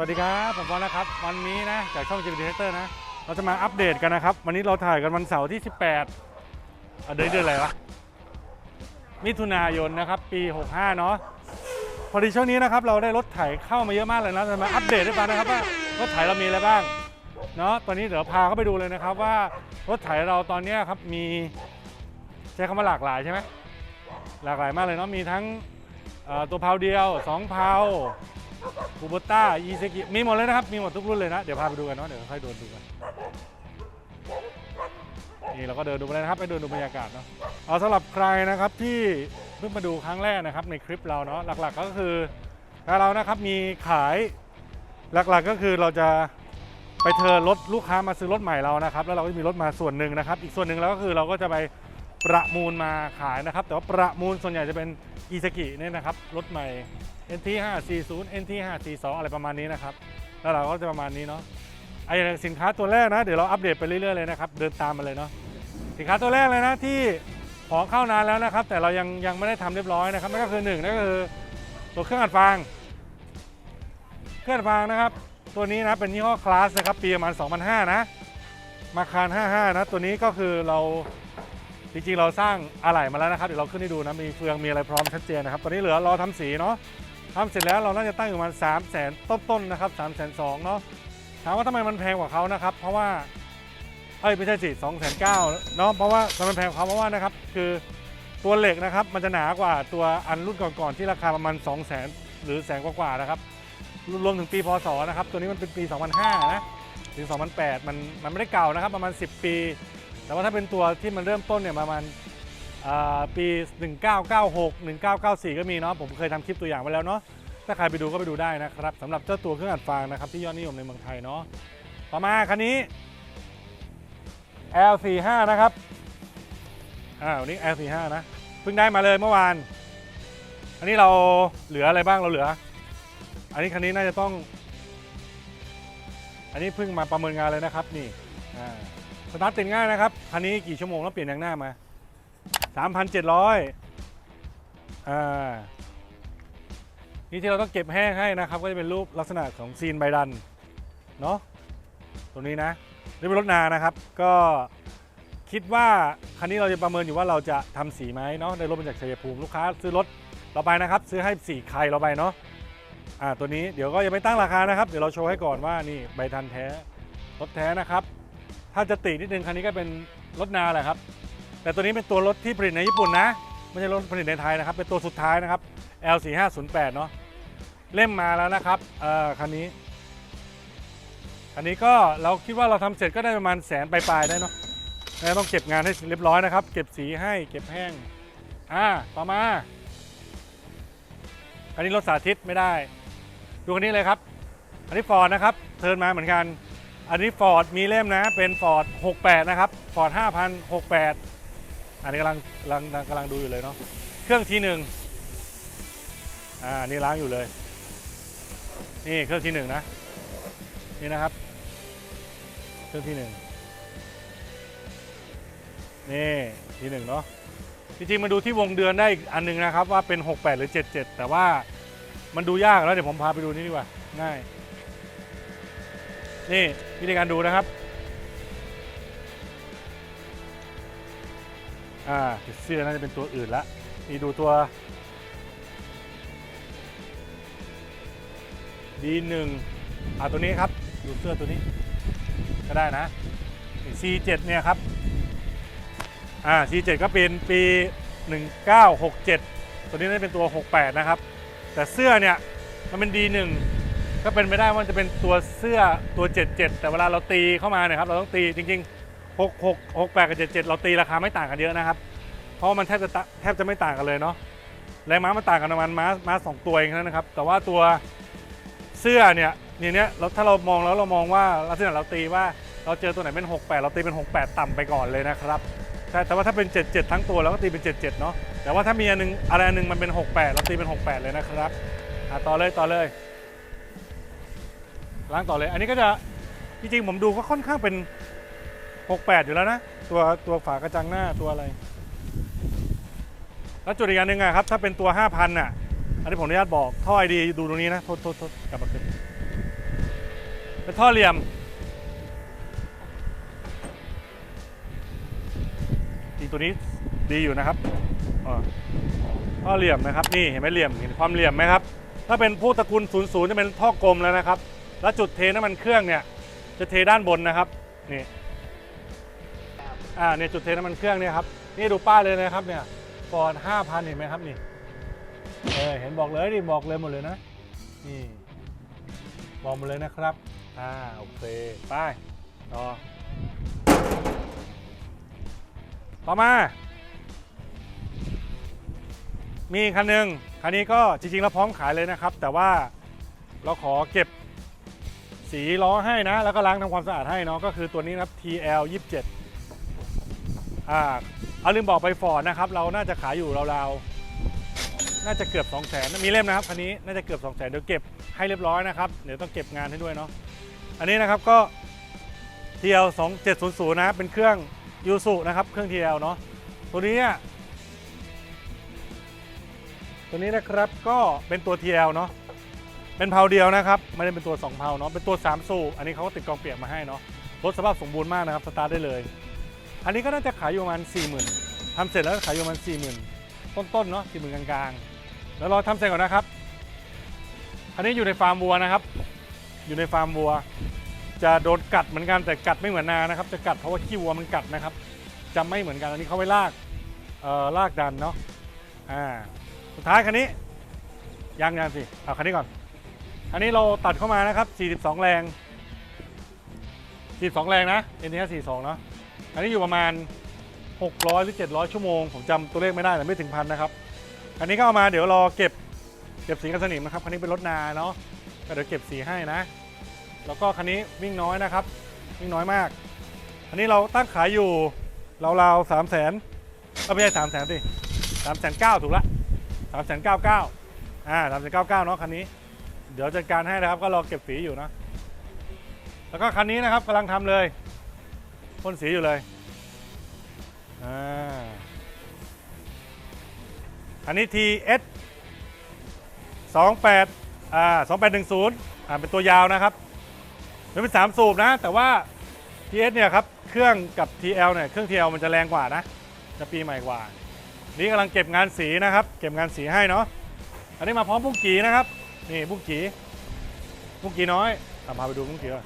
วัสดีครับผมบอลนะครับ วันนี้นะจากช่อง g p t เทเตอร์นะ เราจะมาอัปเดตกันนะครับ วันนี้เราถ่ายกันวันเสาร์ที่ 18อะเดือนเดือนอะไรวะมิถุนายนนะครับ ปี 65 เนาะพอดีช่วงนี้นะครับ เราได้รถไถเข้ามาเยอะมากเลยนะจะมาอัปเดตให้ฟังนะครับว่ารถไถเรามีอะไรบ้างเนาะตอนนี้เดี๋ยวพาเข้าไปดูเลยนะครับ ว่ารถไถเราตอนนี้ครับมีใช้คำว่าหลากหลายใช่ไหมหลากหลายมากเลยเนาะมีทั้งตัวเพาเดียวสองเพา คูโบต้าอีเซกิมีหมดเลยนะครับ มีหมดทุกรุ่นเลยนะ เดี๋ยวพาไปดูกันเนาะ เดี๋ยวค่อยเดินดูกัน นี่เราก็เดินดูไปเลยนะครับ ไปเดินดูบรรยากาศเนาะ เอาสำหรับใครนะครับที่เพิ่งมาดูครั้งแรกนะครับในคลิปเราเนาะ หลักๆ ก็คือถ้าเรานะครับมีขายหลักๆก็คือเราจะไปเทิร์นรถลูกค้ามาซื้อรถใหม่เรานะครับ แล้วเราก็จะมีรถมาส่วนหนึ่งนะครับ อีกส่วนหนึ่งแล้วก็คือเราก็จะไป ประมูลมาขายนะครับ แต่ว่าประมูลส่วนใหญ่จะเป็นอีซากิเนี่ยนะครับรถใหม่ NT 540 NT 542อะไรประมาณนี้นะครับ แล้วเราก็จะประมาณนี้เนาะไอสินค้าตัวแรกนะเดี๋ยวเราอัปเดตไปเรื่อยๆเลยนะครับเดินตามมาเลยเนาะสินค้าตัวแรกเลยนะที่ของเข้านานแล้วนะครับ แต่เรายังยังไม่ได้ทำเรียบร้อยนะครับนั่นก็คือหนึ่งนั่นก็คือตัวเครื่องอัดฟาง เครื่องอัดฟางนะครับ ตัวนี้นะเป็นยี่ห้อคลาสนะครับปีประมาณ2005นะมาคาร55นะตัวนี้ก็คือเรา จริงๆเราสร้างอะไหล่มาแล้วนะครับเดี๋ยวเราขึ้นให้ดูนะมีเฟืองมีอะไรพร้อมชัดเจนนะครับตอนนี้เหลือรอทำสีเนาะทำเสร็จแล้วเราน่าจะตั้งอยู่ประมาณ3 0 0 0 0 0ต้นๆนะครับ3 2 0 0 0เนาะถามว่าทำไมมันแพงกว่าเขานะครับ เพราะว่าเอ้ยไม่ใช่สิสองแสนเก้าเนาะเพราะว่ามันแพงกว่าเขาเพราะว่านะครับคือตัวเหล็กนะครับมันจะหนากว่าตัวอันรุ่นก่อนๆที่ราคาประมาณ 2 0 0แสนหรือแสนกว่าๆนะครับรวมถึงปีพศนะครับตัวนี้มันเป็นปี 2005 นะถึง 2008 มันมันไม่ได้เก่านะครับประมาณ 10 ปี แต่ว่าถ้าเป็นตัวที่มันเริ่มต้นเนี่ยประมาณปี 1996 1994 ก็มีเนาะผมเคยทำคลิปตัวอย่างไว้แล้วเนาะถ้าใครไปดูก็ไปดูได้นะครับสำหรับเจ้าตัวเครื่องอัดฟางนะครับที่ยอดนิยมในเมืองไทยเนาะต่อมาคันนี้ L45 นะครับอ่าวันนี้ L45 นะเพิ่งได้มาเลยเมื่อวาน อันนี้เราเหลืออะไรบ้างเราเหลือ อันนี้คันนี้น่าจะต้อง อันนี้เพิ่งมาประเมินงานเลยนะครับนี่ สตาร์ทติดง่ายนะครับ คันนี้กี่ชั่วโมงแล้วเปลี่ยนยางหน้ามา 3,700อ่านี่ที่เราต้องเก็บแห้งให้นะครับ ก็จะเป็นรูปลักษณะของซีนใบดัน เนาะตรงนี้นะนี่เป็นรถนานะครับ ก็คิดว่าคันนี้เราจะประเมินอยู่ว่าเราจะทำสีไหมเนาะได้รถมาจากชัยภูมิลูกค้าซื้อรถเราไปนะครับ ซื้อให้สีใครเราไปเนาะอ่าตัวนี้เดี๋ยวก็ยังไม่ตั้งราคานะครับ เดี๋ยวเราโชว์ให้ก่อนว่านี่ใบทันแท้รถแท้นะครับ ถ้าจะตินิดนึงคันนี้ก็เป็นรถนาแหละครับ แต่ตัวนี้เป็นตัวรถที่ผลิตในญี่ปุ่นนะ ไม่ใช่รถผลิตในไทยนะครับ เป็นตัวสุดท้ายนะครับ L4508 เนาะเล่มมาแล้วนะครับคันนี้อันนี้ก็เราคิดว่าเราทำเสร็จก็ได้ประมาณแสนปลายๆได้เนาะแล้วต้องเก็บงานให้เรียบร้อยนะครับ เก็บสีให้เก็บแห้งอ่าต่อมาอันนี้รถสาธิตไม่ได้ ดูคันนี้เลยครับ อันนี้ฟอร์ดนะครับ เทิร์นมาเหมือนกัน อันนี้ฟอร์ดมีเล่มนะ เป็นฟอร์ด68 นะครับฟอร์ด5068 อันนี้กำลังกำลังกำลังดูอยู่เลยเนาะเครื่องที่หนึ่งอ่านี่ล้างอยู่เลย นี่เครื่องที่หนึ่งนะ นี่นะครับ เครื่องที่หนึ่งนี่ที่หนึ่งเนาะจริงๆมาดูที่วงเดือนได้อีกอันหนึงนะครับ ว่าเป็น 68 หรือ 77 แต่ว่ามันดูยากแล้วเดี๋ยวผมพาไปดูนี่ดีกว่าง่าย นี่วิธีการดูนะครับอ่าเสื้อน่าจะเป็นตัวอื่นละนี่ดูตัว D1 อ่าตัวนี้ครับ ดูเสื้อตัวนี้ก็ได้นะ C7 เนี่ยครับอ่า C7 ก็เป็นปี 1967 ตัวนี้น่าจะเป็นตัว 68 นะครับ แต่เสื้อเนี่ย มันเป็น D1 ก็เป็นไม่ได้ว่ามันจะเป็นตัวเสื้อตัว 77 แต่เวลาเราตีเข้ามาเนี่ยครับเราต้องตีจริงๆ 66 68 กับ 77 เราตีราคาไม่ต่างกันเยอะนะครับ เพราะว่ามันแทบจะแทบจะไม่ต่างกันเลยเนาะแรงม้ามันต่างกันประมาณม้าม้าสองตัวเองนั้นนะครับ แต่ว่าตัวเสื้อเนี่ยเนี่ยเนี้ยเราถ้าเรามองแล้วเรามองว่าลักษณะเราตีว่าเราเจอตัวไหนเป็น 68 เราตีเป็น 68 ต่ำไปก่อนเลยนะครับใช่แต่ว่าถ้าเป็น 77 ทั้งตัวเราก็ตีเป็น 77 เนาะแต่ว่าถ้ามีอันนึงอะไรอันนึงมันเป็น 68 เราตีเป็น 68 เลยนะครับอะต่อเลยต่อเลย ล้างต่อเลย อันนี้ก็จะจริงๆผมดูก็ค่อนข้างเป็น 68 อยู่แล้วนะ ตัวตัวฝากระจังหน้าตัวอะไร แล้วจุดอีกอันหนึ่งอะครับ ถ้าเป็นตัว 5,000น่ะ อันนี้ผมอนุญาตบอกท่อไอดีดูตรงนี้นะ โทษโทษโทษกลับมาขึ้นเป็นท่อเหลี่ยม จริงตัวนี้ดีอยู่นะครับอ่าท่อเหลี่ยมนะครับ นี่เห็นไหมเหลี่ยมเห็นความเหลี่ยมไหมครับ ถ้าเป็นพวกตระกูล0 0จะเป็นท่อกลมแล้วนะครับ แล้วจุดเทน้ำมันเครื่องเนี่ยจะเทด้านบนนะครับนี่อ่าเนี่ยจุดเทน้ำมันเครื่องเนี่ยครับนี่ดูป้ายเลยนะครับเนี่ยฟอร์ด5,000เห็นไหมครับนี่เออเห็นบอกเลยดิบอกเลยหมดเลยนะนี่บอกหมดเลยนะครับอ่าโอเคไปต่อต่อมา มีคันหนึ่งคันนี้ก็จริงๆแล้วพร้อมขายเลยนะครับ แต่ว่าเราขอเก็บ สีล้อให้นะ แล้วก็ล้างทำความสะอาดให้เนาะก็คือตัวนี้นะครับ TL 27อ่าเอาลืมบอกไปฟอร์ดนะครับ เราน่าจะขายอยู่ราวๆน่าจะเกือบ 2 0 0แสนมีเล่มนะครับคันนี้น่าจะเกือบ 2 0 0แสนเดี๋ยวเก็บให้เรียบร้อยนะครับเดี๋ยวต้องเก็บงานให้ด้วยเนาะอันนี้นะครับก็ TL 2700นะเป็นเครื่องยูสุนะครับเครื่อง TL เนาะตัวนี้เนี่ยตัวนี้นะครับก็เป็นตัว TL เนาะ เป็นเพาเดียวนะครับไม่ได้เป็นตัว 2 เพาเนาะเป็นตัว 3 สูบอันนี้เขาก็ติดกองเปียกมาให้เนาะรถสภาพสมบูรณ์มากนะครับสตาร์ทได้เลย อันนี้ก็น่าจะขายอยู่ประมาณ40,000ทำเสร็จแล้วก็ขายอยู่ประมาณ40,000 ต้นๆเนาะสี่หมื่นกลางๆแล้วเราทำเสร็จก่อนนะครับ อันนี้อยู่ในฟาร์มวัวนะครับ อยู่ในฟาร์มวัว จะโดนกัดเหมือนกันแต่กัดไม่เหมือนนานะครับ จะกัดเพราะว่าขี้วัวมันกัดนะครับจะไม่เหมือนกันอันนี้เขาไว้ลากเอ่อลากดันเนาะอ่าสุดท้ายคันนี้ยังยังสิเอาคันนี้ก่อน อันนี้เราตัดเข้ามานะครับ 42 แรง 42 แรงนะ NTH 42เนาะอันนี้อยู่ประมาณ 600 หรือ 700 ชั่วโมง ผมจำตัวเลขไม่ได้แต่ไม่ถึงพันนะครับ อันนี้ก็เอามาเดี๋ยวรอเก็บเก็บสีกันสนิมนะครับ คันนี้เป็นรถนาเนาะก็เดี๋ยวเก็บสีให้นะ แล้วก็คันนี้วิ่งน้อยนะครับ วิ่งน้อยมาก อันนี้เราตั้งขายอยู่ราวๆสามแสนไม่ใช่สามแสนสิสามแสนเก้าถูกละสามแสนเก้าเก้าอ่าสามแสนเก้าเก้าเนาะคันนี้ เดี๋ยวจัดการให้นะครับก็รอเก็บสีอยู่นะ แล้วก็คันนี้นะครับกำลังทำเลยพ่นสีอยู่เลยอ่าอันนี้ TS 28อ่า2810อ่าเป็นตัวยาวนะครับมันเป็น 3 สูบนะ แต่ว่า TS เนี่ยครับเครื่องกับ TL เนี่ยเครื่อง TL มันจะแรงกว่านะ จะปีใหม่กว่า นี่กำลังเก็บงานสีนะครับ เก็บงานสีให้เนาะอันนี้มาพร้อมบุ้งกีนะครับ นี่บุ้งกีบุ้งกีน้อยอพาไปดูบุ้งกีก่อน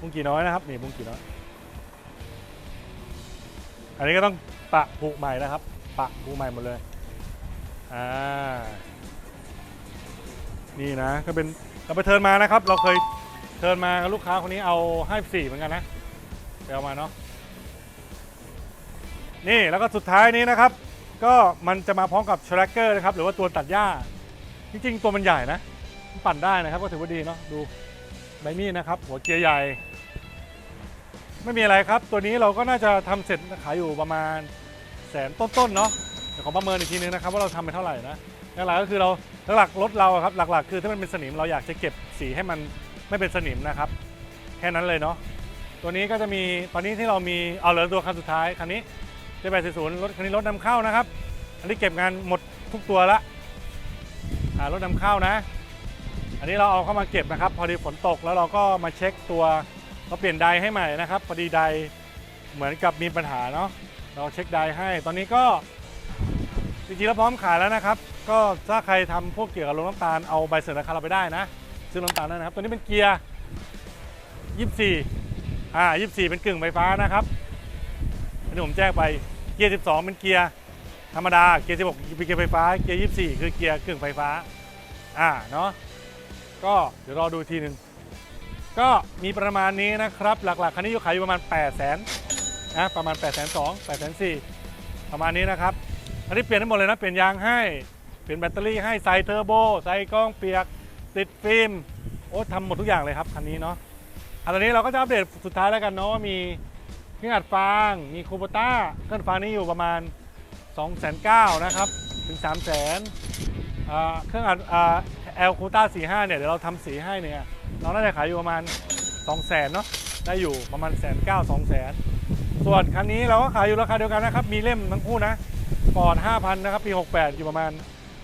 บุ้งกีน้อยนะครับนี่บุ้งกีน้อย อันนี้ก็ต้องปะผูใหม่นะครับ ปะผูใหม่หมดเลย อ่า นี่นะก็เป็นเราไปเทินมานะครับ เราเคยเทินมากับลูกค้าคนนี้เอาให้สี่เหมือนกันนะไปเอามาเนาะนี่แล้วก็สุดท้ายนี้นะครับ ก็มันจะมาพร้อมกับช r ร c เกอร์นะครับหรือว่าตัวตัดหญ้า จริงๆ ตัวมันใหญ่นะปั่นได้นะครับก็ถือว่าดีเนาะดูใบมีดนะครับ หัวเกียร์ใหญ่ ไม่มีอะไรครับ ตัวนี้เราก็น่าจะทำเสร็จขายอยู่ประมาณแสนต้นๆเนาะเดี๋ยวขอประเมินอีกทีนึงนะครับ ว่าเราทำไปเท่าไหร่นะหลักๆก็คือเราหลักๆรถเราครับหลักๆ คือถ้ามันเป็นสนิมเราอยากจะเก็บสีให้มันไม่เป็นสนิมนะครับ แค่นั้นเลยเนาะตัวนี้ก็จะมีตอนนี้ที่เรามีเอาเหลือตัวคันสุดท้ายคันนี้ เจแปดสี่ศูนย์รถคันนี้รถนำเข้านะครับ อันนี้เก็บงานหมดทุกตัวละรถนำเข้านะ อันนี้เราเอาเข้ามาเก็บนะครับ พอดีฝนตกแล้วเราก็มาเช็คตัวเราเปลี่ยนไดให้ใหม่นะครับ พอดีไดเหมือนกับมีปัญหาเนาะเราเช็คไดให้ ตอนนี้ก็จริงๆแล้วพร้อมขายแล้วนะครับ ก็ถ้าใครทำพวกเกี่ยวกับรงน้ำตาลเอาใบเสนอราคาเราไปได้นะซื้อน้ำตาลได้นะครับ ตัวนี้เป็นเกียร์24อ่า24 เป็นกึ่งไฟฟ้านะครับอันนี้ผมแจ้งไป เกียร์ 12 เป็นเกียร์ธรรมดา เกียร์ 16 เป็นเกียร์ไฟฟ้า เกียร์ 24 คือเกียร์กึ่งไฟฟ้า อ่า เนาะ ก็เดี๋ยวรอดูทีหนึ่ง ก็มีประมาณนี้นะครับ หลักๆ คันนี้อยู่ขายอยู่ประมาณ 8 0 0 0 0นนะประมาณ 8 2 0 0 0 8 4 0 0ประมาณนี้นะครับ อันนี้เปลี่ยนทั้งหมดเลยนะ เปลี่ยนยางให้ เปลี่ยนแบตเตอรี่ให้ ใส่เทอร์โบ ใส่กล้องเปียก ติดฟิล์ม โอ้ทำหมดทุกอย่างเลยครับคันนี้เนาะอันนี้เราก็จะอัปเดตสุดท้ายแล้วกันเนาะว่ามี เครื่องอัดฟาง มีคูโบต้าเครื่องอัดฟางนี้อยู่ประมาณ 2 9 0 0 0นะครับ ถึง 3 0 0 0 0 0เครื่องอัดอ่าแอลคูต้า45เนี่ย เดี๋ยวเราทำสีให้เนี่ย เราน่าจะขายอยู่ประมาณ 2 0 0 0 0 0เนาะ ได้อยู่ประมาณแสนเก้าสองแสนส่วนคันนี้เราก็ขายอยู่ราคาเดียวกันนะครับ มีเล่มทั้งคู่นะฟอร์ด5,000 นะครับปี 68 อยู่ประมาณ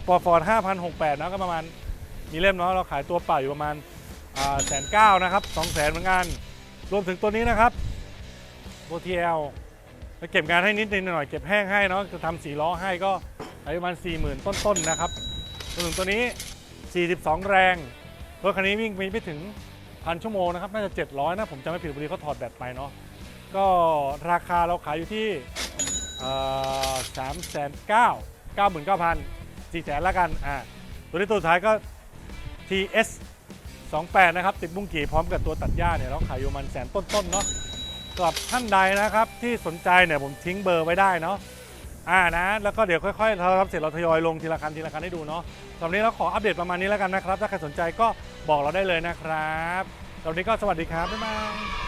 ฟอร์ดฟอร์ด5,000 68นะก็ประมาณมีเล่มเนาะเราขายตัวเปล่าอยู่ประมาณแสนเก้านะครับสองแสนเหมือนกัน รวมถึงตัวนี้นะครับ OTL แล้วเก็บงานให้นิดนิดหน่อยๆเก็บแห้งให้เนาะจะทำสีล้อให้ก็ประมาณ 40,000 ต้นๆนะครับรวมถึงตัวนี้ 42 แรงรถคันนี้วิ่งไปไม่ถึงพันชั่วโมงนะครับน่าจะ 700 นะ ผมจำไม่ผิดพอดีเขาถอดแบตไปเนาะก็ราคาเราขายอยู่ที่สามแสนเก้าเก้าหมื่นเก้าพันสี่แสนละกันอ่าตัวนี้ตัวสุดท้ายก็ TS 28 นะครับ ติดบุ้งกี่พร้อมกับตัวตัดหญ้าเนี่ยเราขายอยู่มันแสนต้นๆเนาะำหรับท่านใดนะครับที่สนใจเนี่ยผมทิ้งเบอร์ไว้ได้เนาะอ่านะแล้วก็เดี๋ยวค่อยๆเรารับเสร็จเราทยอยลงทีละคันทีละคันให้ดูเนาะสำหรับนี้เราขออัปเดตประมาณนี้แล้วกันนะครับ ถ้าใครสนใจก็บอกเราได้เลยนะครับสำหรับวันนี้ก็สวัสดีครับบ๊ายบาย